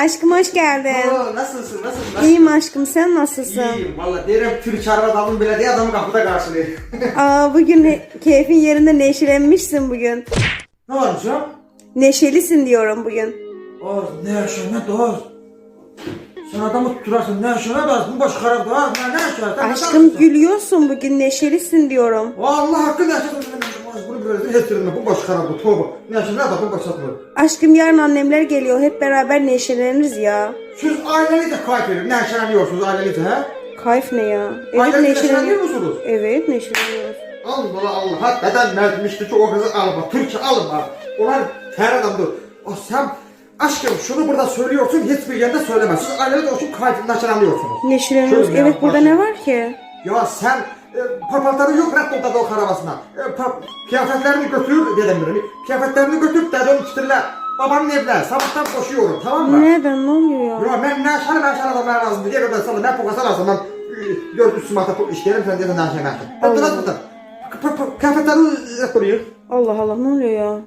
Aşkım hoş geldin. Oo, nasılsın, nasılsın? İyiyim aşkım sen nasılsın? İyiyim. Valla derim Türk araba adamın bile diye adamı kapıda karşılıyor. Aa, bugün ne- keyfin yerinde neşelenmişsin bugün. ne varmış ya? Neşelisin diyorum bugün. Oğuz ne yaşıyorsun ne doğuz? Sen adamı tuturarsın ne yaşıyorsun ne doğuz? Bu baş karab doğuz ne ne yaşıyorsun? Sen Aşkım adamsın. gülüyorsun bugün neşelisin diyorum. Allah hakkında yaşıyorsun. Oğuz bunu böyle ettirme bu baş karab bu tövbe. Ne yaşıyorsun ne doğuz bu baş atmıyor. Aşkım yarın annemler geliyor hep beraber neşeleniriz ya. Siz ailenize kayıp verin. Ne yaşanıyorsunuz ailenize he? Kayf ne ya? Evet neşeleniyor musunuz? Evet neşeleniyoruz. Allah Allah. Hakikaten mertmişti çok o kızı alma. Türkçe alma. Onlar ter adamdır. O sen aşkım şunu burada söylüyorsun hiçbir yerde söyleme. Siz aileniz olsun kayfından anlıyorsunuz. Neşeleniyoruz. Şöyle ya, Evet burada bak. ne var ki? Ya sen e, papatları yok reddoda o karabasına. E, kıyafetlerini götür dedim birini. Kıyafetlerini götür dedim kitirle. Babamın evine sabahtan koşuyorum tamam mı? Neden ne oluyor ya? Ya ben ne ben şana da ben lazım diye ben sana ne pokasa lazım ben e, dört üstüme atıp işlerim sen diyorsun ne şana. Ben Allah. de nasıl Kıyafetlerini yapılıyor. Allah Allah ne oluyor ya?